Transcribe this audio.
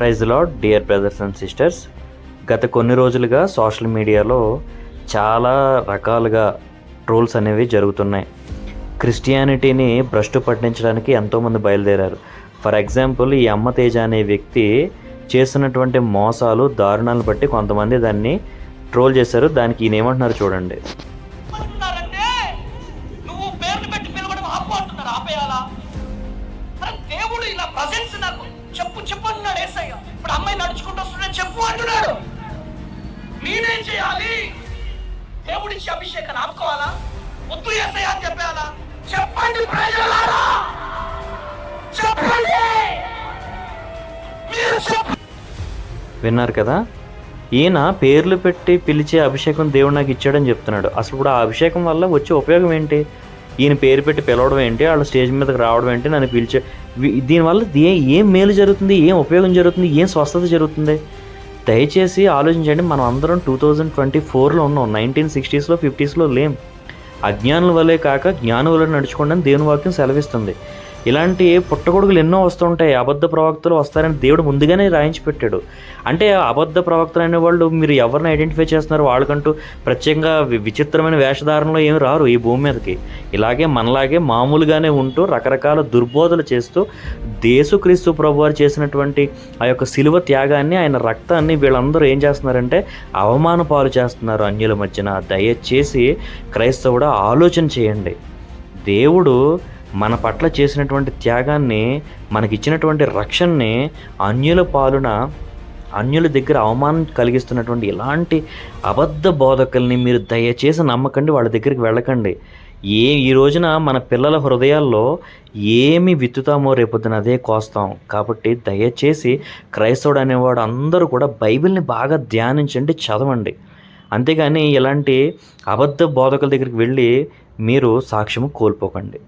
Praise Lord dear brothers and sisters. గత కొన్ని రోజులుగా సోషల్ మీడియాలో చాలా రకాలుగా ట్రోల్స్ అనేవి జరుగుతున్నాయి. క్రిస్టియానిటీని భ్రష్టు పట్టించడానికి ఎంతోమంది బయలుదేరారు. ఫర్ ఎగ్జాంపుల్ ఈ అమ్మ తేజ అనే వ్యక్తి చేస్తున్నటువంటి మోసాలు దారుణాలను బట్టి కొంతమంది దాన్ని ట్రోల్ చేశారు. దానికి ఈయన ఏమంటున్నారు చూడండి. అంటున్నారు దేవుడు ఇలా ప్రజెన్స్ నాకు చెప్పు చెప్పు అన్నాడు ఏసయ్య. ఇప్పుడు అమ్మాయి నడుచుకుంటూ వస్తుంటే చెప్పు అంటున్నాడు. నేనేం చేయాలి? దేవుడిచ్చి అభిషేకాన్ని ఆపుకోవాలా? వద్దు ఏసయ్య అని చెప్పేయాలా చెప్పండి ప్రజలారా! చెప్పండి! విన్నారు కదా? ఈయన పేర్లు పెట్టి పిలిచే అభిషేకం దేవుడు నాకు ఇచ్చాడని చెప్తున్నాడు. అసలు ఇప్పుడు ఆ అభిషేకం వల్ల వచ్చే ఉపయోగం ఏంటి? ఈయన పేరు పెట్టి పిలవడం ఏంటి వాళ్ళ స్టేజ్ మీదకి రావడం ఏంటి నన్ను పిలిచే. దీనివల్ల ఏ ఏం మేలు జరుగుతుంది ఏం ఉపయోగం జరుగుతుంది ఏం స్వస్థత జరుగుతుంది? దయచేసి ఆలోచించండి మనం అందరం టూ థౌజండ్ ట్వంటీ ఫోర్లో ఉన్నాం నైన్టీన్ సిక్స్టీస్లో ఫిఫ్టీస్లో లేం అజ్ఞానుల వలే కాక జ్ఞానుల నడుచుకోండి అని దేవుని వాక్యం సెలవిస్తుంది. ఇలాంటి పుట్టగొడుగులు ఎన్నో వస్తుంటాయి అబద్ధ ప్రవక్తలు వస్తారని దేవుడు ముందుగానే రాయించి పెట్టాడు. అంటే అబద్ధ ప్రవక్తలు అనే వాళ్ళు మీరు ఎవరిని ఐడెంటిఫై చేస్తున్నారు వాళ్ళకంటూ ప్రత్యేకంగా విచిత్రమైన వేషధారణలో ఏమి రారు ఈ భూమి మీదకి. ఇలాగే మనలాగే మామూలుగానే ఉంటూ రకరకాల దుర్బోధలు చేస్తూ దేశుక్రీస్తు ప్రభు వారు చేసినటువంటి ఆ యొక్క శిలువ త్యాగాన్ని ఆయన రక్తాన్ని వీళ్ళందరూ ఏం చేస్తున్నారంటే అవమాన పాలు చేస్తున్నారు అన్యుల మధ్యన. దయచేసి క్రైస్తవుడు ఆలోచన చేయండి. దేవుడు మన పట్ల చేసినటువంటి త్యాగాన్ని మనకిచ్చినటువంటి రక్షణని అన్యుల పాలున అన్యుల దగ్గర అవమానం కలిగిస్తున్నటువంటి ఇలాంటి అబద్ధ బోధకుల్ని మీరు దయచేసి నమ్మకండి వాళ్ళ దగ్గరికి వెళ్ళకండి. ఏ ఈ రోజున మన పిల్లల హృదయాల్లో ఏమి విత్తుతామో రేపొద్దున అదే కోస్తాం. కాబట్టి దయచేసి క్రైస్తవుడు అనేవాడు అందరూ కూడా బైబిల్ని బాగా ధ్యానించండి చదవండి. అంతేగాని ఇలాంటి అబద్ధ బోధకుల దగ్గరికి వెళ్ళి మీరు సాక్ష్యము కోల్పోకండి.